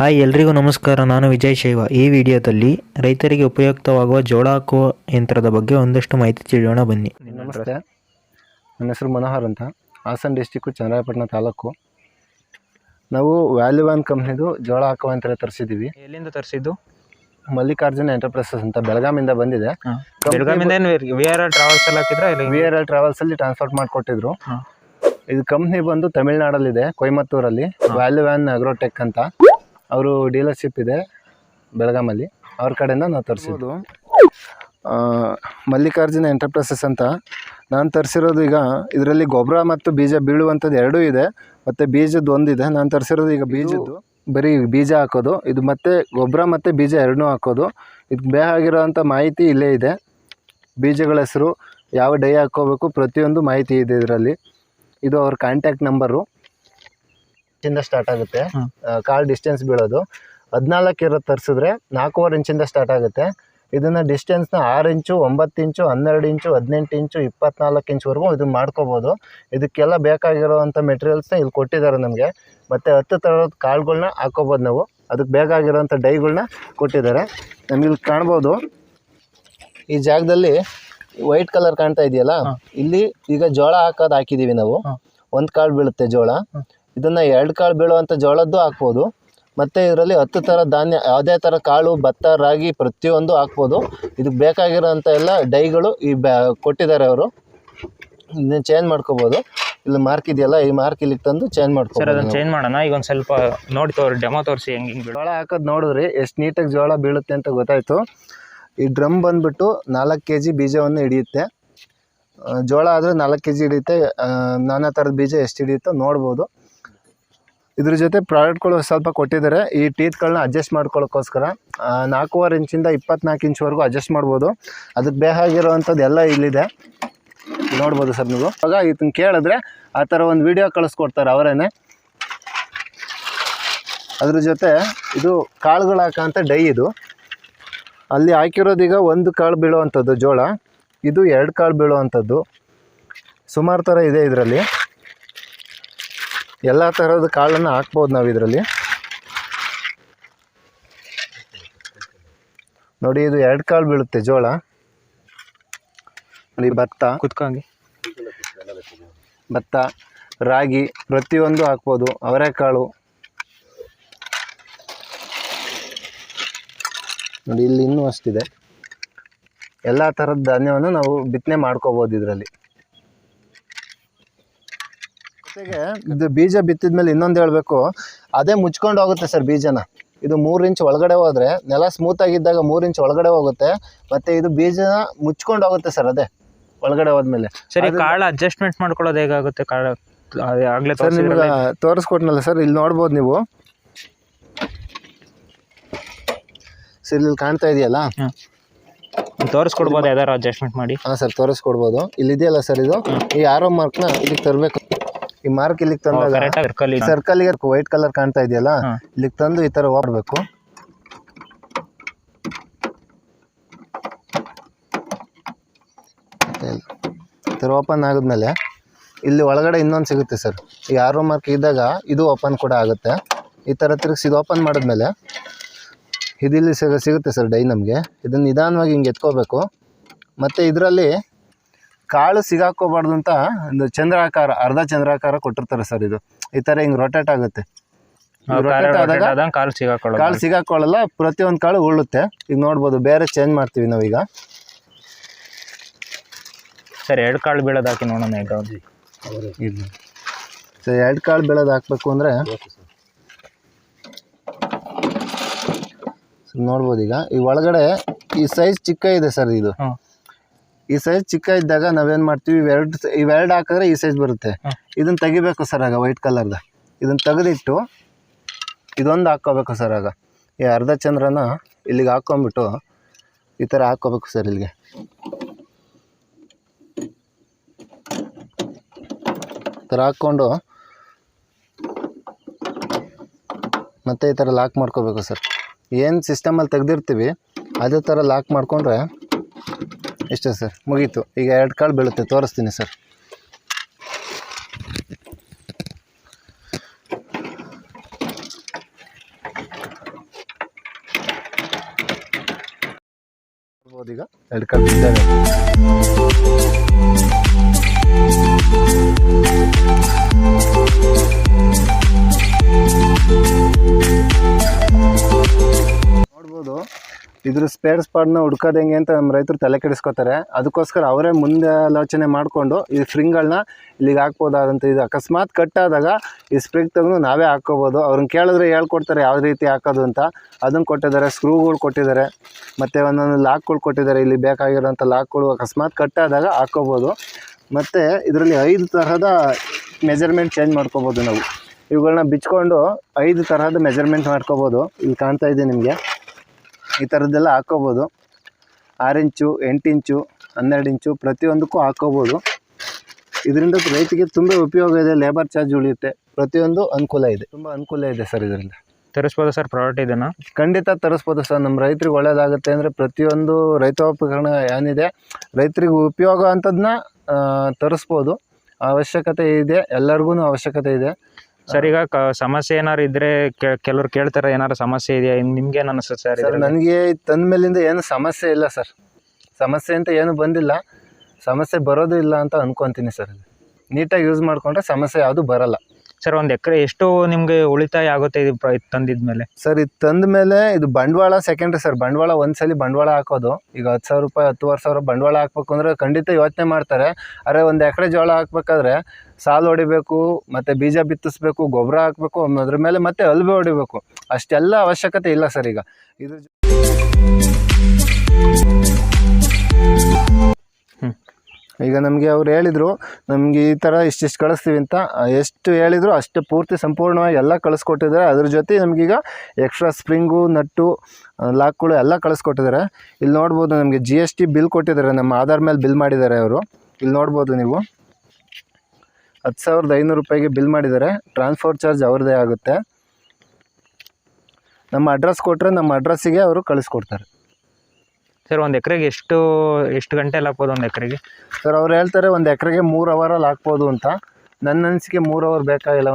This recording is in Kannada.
ಹಾಯ್ ಎಲ್ರಿಗೂ ನಮಸ್ಕಾರ. ನಾನು ವಿಜಯ್ ಶೈವ. ಈ ವಿಡಿಯೋದಲ್ಲಿ ರೈತರಿಗೆ ಉಪಯುಕ್ತವಾಗುವ ಜೋಳ ಹಾಕುವ ಯಂತ್ರದ ಬಗ್ಗೆ ಒಂದಷ್ಟು ಮಾಹಿತಿ ತಿಳಿಯೋಣ. ಬನ್ನಿ. ನಮಸ್ತೆ. ನನ್ನ ಹೆಸರು ಮನೋಹರ್ ಅಂತ. ಹಾಸನ ಡಿಸ್ಟಿಕ್ಕು ಚನ್ನರಾಯಪಟ್ಟಣ ತಾಲೂಕು. ನಾವು ವ್ಯಾಲ್ಯೂವಾನ್ ಕಂಪ್ನಿದು ಜೋಳ ಹಾಕುವ ಯಂತ್ರ ತರಿಸಿದ್ದೀವಿ. ಎಲ್ಲಿಂದ ತರಿಸಿದ್ದು? ಮಲ್ಲಿಕಾರ್ಜುನ ಎಂಟರ್ಪ್ರೈಸಸ್ ಅಂತ ಬೆಳಗಾಮಿಂದ ಬಂದಿದೆ. ವಿ ಆರ್ ಎಲ್ ಟ್ರಾವೆಲ್ಸ್ ಅಲ್ಲಿ ಹಾಕಿದ್ರೆ ವಿ ಆರ್ ಎಲ್ ಟ್ರಾವೆಲ್ಸಲ್ಲಿ ಟ್ರಾನ್ಸ್ಪೋರ್ಟ್ ಮಾಡಿಕೊಟ್ಟಿದ್ರು. ಇದು ಕಂಪ್ನಿ ಬಂದು ತಮಿಳ್ನಾಡಲ್ಲಿದೆ ಕೊಯಮತ್ತೂರಲ್ಲಿ. ವ್ಯಾಲ್ಯೂವ್ಯಾನ್ ಅಗ್ರೋಟೆಕ್ ಅಂತ. ಅವರು ಡೀಲರ್ಶಿಪ್ ಇದೆ ಬೆಳಗಾಮಲ್ಲಿ. ಅವ್ರ ಕಡೆಯಿಂದ ನಾವು ತರಿಸಿದ್ದು. ಮಲ್ಲಿಕಾರ್ಜುನ ಎಂಟರ್ಪ್ರೈಸಸ್ ಅಂತ. ನಾನು ತರಿಸಿರೋದು ಈಗ ಇದರಲ್ಲಿ ಗೊಬ್ಬರ ಮತ್ತು ಬೀಜ ಬೀಳುವಂಥದ್ದು ಎರಡೂ ಇದೆ. ಮತ್ತು ಬೀಜದ್ದು ಒಂದಿದೆ. ನಾನು ತರಿಸಿರೋದು ಈಗ ಬೀಜದ್ದು. ಬರೀ ಬೀಜ ಹಾಕೋದು. ಇದು ಮತ್ತೆ ಗೊಬ್ಬರ ಮತ್ತು ಬೀಜ ಎರಡನ್ನೂ ಹಾಕೋದು. ಇದಕ್ಕೆ ಬೇಕಾಗಿರೋವಂಥ ಮಾಹಿತಿ ಇಲ್ಲೇ ಇದೆ. ಬೀಜಗಳ ಹೆಸರು ಯಾವ ಡೈ ಹಾಕ್ಕೋಬೇಕು ಪ್ರತಿಯೊಂದು ಮಾಹಿತಿ ಇದೆ ಇದರಲ್ಲಿ. ಇದು ಅವ್ರ ಕಾಂಟ್ಯಾಕ್ಟ್ ನಂಬರು ಇಂದ ಸ್ಟಾರ್ಟ್ ಆಗುತ್ತೆ. ಕಾಲ್ ಡಿಸ್ಟೆನ್ಸ್ ಬೀಳೋದು. ಹದಿನಾಲ್ಕು ಇರೋದು ತರಿಸಿದ್ರೆ ನಾಲ್ಕೂವರೆ ಇಂಚಿಂದ ಸ್ಟಾರ್ಟ್ ಆಗುತ್ತೆ. ಇದನ್ನು ಡಿಸ್ಟೆನ್ಸ್ನ ಆರು ಇಂಚು ಒಂಬತ್ತು ಇಂಚು ಹನ್ನೆರಡು ಇಂಚು ಹದಿನೆಂಟು ಇಂಚು ಇಪ್ಪತ್ನಾಲ್ಕು ಇಂಚ್ವರೆಗೂ ಇದನ್ನ ಮಾಡ್ಕೋಬೋದು. ಇದಕ್ಕೆಲ್ಲ ಬೇಕಾಗಿರೋವಂಥ ಮೆಟೀರಿಯಲ್ಸ್ನ ಇಲ್ಲಿ ಕೊಟ್ಟಿದ್ದಾರೆ ನಮಗೆ. ಮತ್ತು ಹತ್ತು ಥರದ ಕಾಳುಗಳ್ನ ಹಾಕೋಬೋದು ನಾವು. ಅದಕ್ಕೆ ಬೇಕಾಗಿರೋವಂಥ ಡೈಗಳನ್ನ ಕೊಟ್ಟಿದ್ದಾರೆ. ನಮಗೆ ಇಲ್ಲಿ ಕಾಣ್ಬೋದು. ಈ ಜಾಗದಲ್ಲಿ ವೈಟ್ ಕಲರ್ ಕಾಣ್ತಾ ಇದೆಯಲ್ಲ? ಇಲ್ಲಿ ಈಗ ಜೋಳ ಹಾಕೋದು ಹಾಕಿದ್ದೀವಿ ನಾವು. ಒಂದು ಕಾಳು ಬೀಳುತ್ತೆ ಜೋಳ. ಇದನ್ನು ಎರಡು ಕಾಳು ಬೀಳುವಂಥ ಜೋಳದ್ದು ಹಾಕ್ಬೋದು. ಮತ್ತು ಇದರಲ್ಲಿ ಹತ್ತು ಥರ ಧಾನ್ಯ ಯಾವುದೇ ಥರ ಕಾಳು ಭತ್ತ ರಾಗಿ ಪ್ರತಿಯೊಂದು ಹಾಕ್ಬೋದು. ಇದಕ್ಕೆ ಬೇಕಾಗಿರೋಂಥ ಎಲ್ಲ ಡೈಗಳು ಈ ಬ್ಯಾ ಕೊಟ್ಟಿದ್ದಾರೆ ಅವರು. ಇದನ್ನ ಚೇಂಜ್ ಮಾಡ್ಕೋಬೋದು. ಇಲ್ಲಿ ಮಾರ್ಕ್ ಇದೆಯಲ್ಲ ಈ ಮಾರ್ಕ್ ಇಲ್ಲಿಗೆ ತಂದು ಚೇಂಜ್ ಸರ್ ಮಾಡ್ಕೋಬೋದು ಅದನ್ನ ಚೇಂಜ್ ಮಾಡೋಣ. ಈಗ ಒಂದು ಸ್ವಲ್ಪ ನೋಡಿ ತೋರಿ ಡೆಮೋ ತೋರಿಸಿ ಹೆಂಗೆ ಹಿಂಗೆ ಜೋಳ ಹಾಕೋದು ನೋಡಿದ್ರಿ ಎಷ್ಟು ನೀಟಾಗಿ ಜೋಳ ಬೀಳುತ್ತೆ ಅಂತ ಗೊತ್ತಾಯಿತು. ಈ ಡ್ರಮ್ ಬಂದ್ಬಿಟ್ಟು ನಾಲ್ಕು ಕೆ ಜಿ ಬೀಜವನ್ನು ಹಿಡಿಯುತ್ತೆ. ಆ, ಜೋಳ ಆದರೆ ನಾಲ್ಕು ಕೆ ಜಿ ಹಿಡಿಯುತ್ತೆ. ಆ, ನಾನಾ ಥರದ ಬೀಜ ಎಷ್ಟು ಹಿಡಿಯುತ್ತೋ ನೋಡ್ಬೋದು. ಇದ್ರ ಜೊತೆ ಪ್ರಾಡಕ್ಟ್ಗಳು ಸ್ವಲ್ಪ ಕೊಟ್ಟಿದ್ದಾರೆ. ಈ ಟೀತ್ಗಳನ್ನ ಅಡ್ಜಸ್ಟ್ ಮಾಡ್ಕೊಳ್ಳೋಕ್ಕೋಸ್ಕರ ನಾಲ್ಕೂವರೆ ಇಂಚಿಂದ ಇಪ್ಪತ್ನಾಲ್ಕು ಇಂಚ್ವರೆಗೂ ಅಡ್ಜಸ್ಟ್ ಮಾಡ್ಬೋದು. ಅದಕ್ಕೆ ಬೇಕಾಗಿರೋವಂಥದ್ದು ಎಲ್ಲ ಇಲ್ಲಿದೆ. ನೋಡ್ಬೋದು ಸರ್ ನೀವು. ಆಗ ಇದನ್ನ ಕೇಳಿದ್ರೆ ಆ ಥರ ಒಂದು ವಿಡಿಯೋ ಕಳಿಸ್ಕೊಡ್ತಾರೆ ಅವರೇನೆ. ಅದ್ರ ಜೊತೆ ಇದು ಕಾಳುಗಳು ಹಾಕೋಂಥ ಡೈ ಇದು. ಅಲ್ಲಿ ಹಾಕಿರೋದೀಗ ಒಂದು ಕಾಳು ಬೀಳುವಂಥದ್ದು ಜೋಳ. ಇದು ಎರಡು ಕಾಳು ಬೀಳುವಂಥದ್ದು. ಸುಮಾರು ಥರ ಇದೆ ಇದರಲ್ಲಿ. ಎಲ್ಲ ಥರದ ಕಾಳನ್ನು ಹಾಕ್ಬೋದು ನಾವು ಇದರಲ್ಲಿ. ನೋಡಿ ಇದು ಎರಡು ಕಾಳು ಬೀಳುತ್ತೆ ಜೋಳ. ನೋಡಿ ಭತ್ತ. ಕುತ್ಕೊಂಡಿ. ಭತ್ತ ರಾಗಿ ಪ್ರತಿಯೊಂದು ಹಾಕ್ಬೋದು. ಅವರೆಕಾಳು. ನೋಡಿ ಇಲ್ಲಿ ಇನ್ನೂ ಅಷ್ಟಿದೆ. ಎಲ್ಲ ಥರದ ಧಾನ್ಯವನ್ನು ನಾವು ಬಿತ್ತನೆ ಮಾಡ್ಕೋಬೋದು ಇದರಲ್ಲಿ. ಜೊತೆಗೆ ಇದು ಬೀಜ ಬಿತ್ತಿದ ಮೇಲೆ ಇನ್ನೊಂದು ಹೇಳಬೇಕು. ಅದೇ ಮುಚ್ಕೊಂಡು ಹೋಗುತ್ತೆ ಸರ್ ಬೀಜನ. ಇದು ಮೂರು ಇಂಚ್ ಒಳಗಡೆ ಹೋದರೆ ನೆಲ ಸ್ಮೂತ್ ಆಗಿದ್ದಾಗ ಮೂರು ಇಂಚ್ ಒಳಗಡೆ ಹೋಗುತ್ತೆ ಮತ್ತು ಇದು ಬೀಜನ ಮುಚ್ಕೊಂಡು ಹೋಗುತ್ತೆ ಸರ್ ಅದೇ ಒಳಗಡೆ ಹೋದ್ಮೇಲೆ. ಸರಿ ಕಾಳ ಅಡ್ಜಸ್ಟ್ಮೆಂಟ್ ಮಾಡ್ಕೊಳ್ಳೋದು ಹೇಗಾಗುತ್ತೆ? ಕಾಳು ಆಗಲೇ ಸರ್ ನಿಮ್ಗೆ ತೋರಿಸ್ಕೊಟ್ನಲ್ಲ ಸರ್ ಇಲ್ಲಿ ನೋಡ್ಬೋದು ನೀವು. ಸರ್ ಇಲ್ಲಿ ಕಾಣ್ತಾ ಇದೆಯಲ್ಲ? ತೋರಿಸ್ಕೊಡ್ಬೋದು ಯಾವ್ದಾರು ಅಡ್ಜಸ್ಟ್ಮೆಂಟ್ ಮಾಡಿ. ಹಾಂ ಸರ್ ತೋರಿಸ್ಕೊಡ್ಬೋದು. ಇಲ್ಲಿದೆಯಲ್ಲ ಸರ್ ಇದು? ಈ ಆರೋ ಮಾರ್ಕ್ನ ಇಲ್ಲಿಗೆ ತರಬೇಕು. ಈ ಮಾರ್ಕ್ ಇಲ್ಲಿಗೆ ತಂದಾಗ ಸರ್ಕಲ್ಗೆ ವೈಟ್ ಕಲರ್ ಕಾಣ್ತಾ ಇದೆಯಲ್ಲ. ಇಲ್ಲಿಗೆ ತಂದು ಈ ತರ ಓಡಬೇಕು ಈ ಥರ ಓಪನ್ ಆಗಿದ್ಮೇಲೆ ಇಲ್ಲಿ ಒಳಗಡೆ ಇನ್ನೊಂದು ಸಿಗುತ್ತೆ ಸರ್ ಈ ಆರೋ ಮಾರ್ಕ್ ಇದ್ದಾಗ ಇದು ಓಪನ್ ಕೂಡ ಆಗುತ್ತೆ. ಈ ಥರ ತಿರುಗಿಸಿ ಇದು ಓಪನ್ ಮಾಡಿದ್ಮೇಲೆ ಇದಿಲ್ಲಿ ಸಿಗ ಸಿಗುತ್ತೆ ಸರ್ ಡೈ ನಮಗೆ. ಇದನ್ನು ನಿಧಾನವಾಗಿ ಹಿಂಗೆ ಎತ್ಕೋಬೇಕು. ಮತ್ತು ಇದರಲ್ಲಿ ಕಾಳು ಸಿಗಾಕೋಬಾರ್ದು ಅಂತ ಒಂದು ಚಂದ್ರಾಕಾರ ಅರ್ಧ ಚಂದ್ರಾಕಾರ ಕೊಟ್ಟಿರ್ತಾರೆ ಸರ್ ಇದು. ಈ ಥರ ಹಿಂಗೆ ರೊಟೇಟ್ ಆಗುತ್ತೆ. ರೊಟೇಟ್ ಆದಾಗ ಕಾಲು ಸಿಗಾಕೊಳ್ಳ ಕಾಳು ಸಿಗಾಕೊಳ್ಳಲ್ಲ ಪ್ರತಿಯೊಂದು ಕಾಳು ಉಳ್ಳುತ್ತೆ. ಈಗ ನೋಡ್ಬೋದು ಬೇರೆ ಚೇಂಜ್ ಮಾಡ್ತೀವಿ ನಾವೀಗ. ಸರ್ ಎರಡು ಕಾಳು ಬೀಳೋದು ಹಾಕಿ ನೋಡೋಣ ಈಗ. ಇಲ್ಲಿ ಸೊ ಎರಡು ಕಾಳು ಬೆಳೆದು ಹಾಕ್ಬೇಕು ಅಂದರೆ ನೋಡ್ಬೋದು ಈಗ. ಈ ಒಳಗಡೆ ಈ ಸೈಜ್ ಚಿಕ್ಕ ಇದೆ ಸರ್ ಇದು. ಈ ಸೈಜ್ ಚಿಕ್ಕ ಇದ್ದಾಗ ನಾವೇನ್ ಮಾಡ್ತೀವಿ ಇವೆರಡು ಇವೆರಡು ಹಾಕಿದ್ರೆ ಈ ಸೈಜ್ ಬರುತ್ತೆ. ಇದನ್ನ ತೆಗಿಬೇಕು ಸರ್ ಆಗ ವೈಟ್ ಕಲರ್ದ ಇದನ್ನ ತೆಗೆದಿಟ್ಟು ಇದೊಂದು ಹಾಕ್ಕೋಬೇಕು ಸರ್ ಆಗ. ಈ ಅರ್ಧ ಚಂದ್ರನ ಇಲ್ಲಿಗೆ ಹಾಕ್ಕೊಂಬಿಟ್ಟು ಈ ಥರ ಹಾಕ್ಕೋಬೇಕು ಸರ್ ಇಲ್ಲಿಗೆ. ಈ ಥರ ಹಾಕ್ಕೊಂಡು ಮತ್ತೆ ಈ ಥರ ಲಾಕ್ ಮಾಡ್ಕೋಬೇಕು ಸರ್ ಏನು ಸಿಸ್ಟಮಲ್ಲಿ ತೆಗೆದಿರ್ತೀವಿ ಅದೇ ಥರ ಲಾಕ್ ಮಾಡಿಕೊಂಡ್ರೆ ಇಷ್ಟೇ ಸರ್ ಮುಗೀತು. ಈಗ ಎರಡು ಕಾಳು ಬೀಳುತ್ತೆ ತೋರಿಸ್ತೀನಿ ಸರ್. ಈಗ ಎರಡು ಕಾಳು ಬಿದ್ದಾವೆ ಇದ್ರ ಸ್ಪೇರ್ಸ್ ಸ್ಪಾಡ್ನ ಹುಡ್ಕೋದು ಹೆಂಗೆ ಅಂತ ನಮ್ಮ ರೈತರು ತಲೆ ಕೆಡಿಸ್ಕೋತಾರೆ. ಅದಕ್ಕೋಸ್ಕರ ಅವರೇ ಮುಂದೆ ಆಲೋಚನೆ ಮಾಡಿಕೊಂಡು ಈ ಸ್ಪ್ರಿಂಗ್ಗಳನ್ನ ಇಲ್ಲಿಗೆ ಹಾಕ್ಬೋದಾದಂಥ ಇದು. ಅಕಸ್ಮಾತ್ ಕಟ್ಟಾದಾಗ ಈ ಸ್ಪ್ರಿಂಗ್ ತೆಗೆದು ನಾವೇ ಹಾಕ್ಕೋಬೋದು. ಅವ್ರನ್ನ ಕೇಳಿದ್ರೆ ಹೇಳ್ಕೊಡ್ತಾರೆ ಯಾವ ರೀತಿ ಹಾಕೋದು ಅಂತ. ಅದನ್ನು ಕೊಟ್ಟಿದ್ದಾರೆ ಸ್ಕ್ರೂಗಳು ಕೊಟ್ಟಿದ್ದಾರೆ, ಮತ್ತು ಒಂದೊಂದು ಲಾಕ್ಗಳು ಕೊಟ್ಟಿದ್ದಾರೆ. ಇಲ್ಲಿ ಬೇಕಾಗಿರೋಂಥ ಲಾಕ್ಗಳು ಅಕಸ್ಮಾತ್ ಕಟ್ಟಾದಾಗ ಹಾಕ್ಕೋಬೋದು. ಮತ್ತು ಇದರಲ್ಲಿ ಐದು ತರಹದ ಮೆಜರ್ಮೆಂಟ್ ಚೇಂಜ್ ಮಾಡ್ಕೋಬೋದು ನಾವು. ಇವುಗಳನ್ನ ಬಿಚ್ಕೊಂಡು ಐದು ತರಹದ ಮೆಜರ್ಮೆಂಟ್ ಮಾಡ್ಕೋಬೋದು. ಇಲ್ಲಿ ಕಾಣ್ತಾ ಇದೆ ನಿಮಗೆ. ಈ ಥರದ್ದೆಲ್ಲ ಹಾಕ್ಕೋಬೋದು ಆರು ಇಂಚು ಎಂಟು ಇಂಚು ಹನ್ನೆರಡು ಇಂಚು ಪ್ರತಿಯೊಂದಕ್ಕೂ ಹಾಕ್ಕೋಬೋದು ಇದರಿಂದ ರೈತಿಗೆ ತುಂಬ ಉಪಯೋಗ ಇದೆ ಲೇಬರ್ ಚಾರ್ಜ್ ಉಳಿಯುತ್ತೆ. ಪ್ರತಿಯೊಂದು ಅನುಕೂಲ ಇದೆ. ತುಂಬ ಅನುಕೂಲ ಇದೆ ಸರ್ ಇದರಿಂದ. ತರಿಸ್ಬೋದು ಸರ್ ಪ್ರಾಡಕ್ಟ್ ಇದನ್ನು? ಖಂಡಿತ ತರಿಸ್ಬೋದು ಸರ್. ನಮ್ಮ ರೈತರಿಗೆ ಒಳ್ಳೇದಾಗುತ್ತೆ ಅಂದರೆ ಪ್ರತಿಯೊಂದು ರೈತೋಪಕರಣ ಏನಿದೆ ರೈತರಿಗೆ ಉಪಯೋಗ ಅಂಥದ್ದನ್ನ ತರಿಸ್ಬೋದು. ಅವಶ್ಯಕತೆ ಇದೆ ಎಲ್ಲರಿಗೂ ಅವಶ್ಯಕತೆ ಇದೆ. ಸರ್ ಈಗ ಕ ಸಮಸ್ಯೆ ಏನಾರು ಇದ್ರೆ ಕೆ- ಕೆಲವ್ರು ಕೇಳ್ತಾರೆ ಏನಾರು ಸಮಸ್ಯೆ ಇದೆಯಾ? ನಿಮ್ಗೆ ಏನು ಅನಿಸುತ್ತೆ ಸರ್ ಸರ್ ನನಗೆ ತಂದ ಮೇಲಿಂದ ಏನು ಸಮಸ್ಯೆ ಇಲ್ಲ ಸರ್ ಸಮಸ್ಯೆ ಅಂತ ಏನು ಬಂದಿಲ್ಲ. ಸಮಸ್ಯೆ ಬರೋದು ಇಲ್ಲ ಅಂತ ಅನ್ಕೊಂತೀನಿ ಸರ್ ನೀಟಾಗಿ ಯೂಸ್ ಮಾಡಿಕೊಂಡ್ರೆ ಸಮಸ್ಯೆ ಯಾವುದು ಬರಲ್ಲ. ಸರ್ ಒಂದು ಎಕರೆ ಎಷ್ಟು ನಿಮಗೆ ಉಳಿತಾಯ ಆಗುತ್ತೆ ಇದು ಪ್ರ- ಮೇಲೆ ತಂದಿದ್ಮೇಲೆ? ಸರ್ ಇದು ತಂದ ಮೇಲೆ ಇದು ಬಂಡವಾಳ ಸೆಕೆಂಡ್ರಿ ಸರ್ ಬಂಡವಾಳ ಒಂದ್ಸಲಿ ಬಂಡವಾಳ ಹಾಕೋದು. ಈಗ ಹತ್ತು ಸಾವಿರ ರೂಪಾಯಿ ಹತ್ತುವರೆ ಸಾವಿರ ಬಂಡವಾಳ ಹಾಕ್ಬೇಕು ಅಂದರೆ ಖಂಡಿತ ಯೋಚನೆ ಮಾಡ್ತಾರೆ. ಅರೆ ಒಂದು ಎಕರೆ ಜೋಳ ಹಾಕ್ಬೇಕಾದ್ರೆ ಸಾಲು ಹೊಡಿಬೇಕು, ಮತ್ತು ಬೀಜ ಬಿತ್ತಿಸ್ಬೇಕು, ಗೊಬ್ಬರ ಹಾಕಬೇಕು, ಅದ್ರ ಮೇಲೆ ಮತ್ತೆ ಅಲ್ಬೆ ಹೊಡಿಬೇಕು. ಅಷ್ಟೆಲ್ಲ ಅವಶ್ಯಕತೆ ಇಲ್ಲ ಸರ್ ಈಗ. ಇದ್ರ ಈಗ ನಮಗೆ ಅವ್ರು ಹೇಳಿದರು, ನಮಗೆ ಈ ಥರ ಇಷ್ಟಿಷ್ಟು ಕಳಿಸ್ತೀವಿ ಅಂತ. ಎಷ್ಟು ಹೇಳಿದ್ರು ಅಷ್ಟು ಪೂರ್ತಿ ಸಂಪೂರ್ಣವಾಗಿ ಎಲ್ಲ ಕಳಿಸ್ಕೊಟ್ಟಿದ್ದಾರೆ. ಅದ್ರ ಜೊತೆ ನಮಗೀಗ ಎಕ್ಸ್ಟ್ರಾ ಸ್ಪ್ರಿಂಗು ನಟ್ಟು ಲಾಕ್ಗಳು ಎಲ್ಲ ಕಳಿಸ್ಕೊಟ್ಟಿದ್ದಾರೆ. ಇಲ್ಲಿ ನೋಡ್ಬೋದು ನಮಗೆ ಜಿ ಬಿಲ್ ಕೊಟ್ಟಿದ್ದಾರೆ. ನಮ್ಮ ಆಧಾರ್ ಮೇಲೆ ಬಿಲ್ ಮಾಡಿದ್ದಾರೆ ಅವರು. ಇಲ್ಲಿ ನೋಡ್ಬೋದು ನೀವು. ಹತ್ತು ಸಾವಿರದ ಐನೂರು ರೂಪಾಯಿಗೆ ಬಿಲ್ ಮಾಡಿದರೆ ಟ್ರಾನ್ಸ್ಪೋರ್ಟ್ ಚಾರ್ಜ್ ಅವ್ರದ್ದೇ ಆಗುತ್ತೆ. ನಮ್ಮ ಅಡ್ರೆಸ್ ಕೊಟ್ಟರೆ ನಮ್ಮ ಅಡ್ರೆಸ್ಸಿಗೆ ಅವರು ಕಳಿಸ್ಕೊಡ್ತಾರೆ. ಸರ್ ಒಂದು ಎಕರೆಗೆ ಎಷ್ಟು ಎಷ್ಟು ಗಂಟೆ ಹಾಕ್ಬೋದು ಒಂದು ಎಕರೆಗೆ? ಸರ್ ಅವ್ರು ಹೇಳ್ತಾರೆ ಒಂದು ಎಕರೆಗೆ ಮೂರು ಅವರಲ್ಲಿ ಹಾಕ್ಬೋದು ಅಂತ. ನನ್ನ ಅನಿಸಿಕೆ ಮೂರು ಅವರ್ ಬೇಕಾಗಿಲ್ಲ.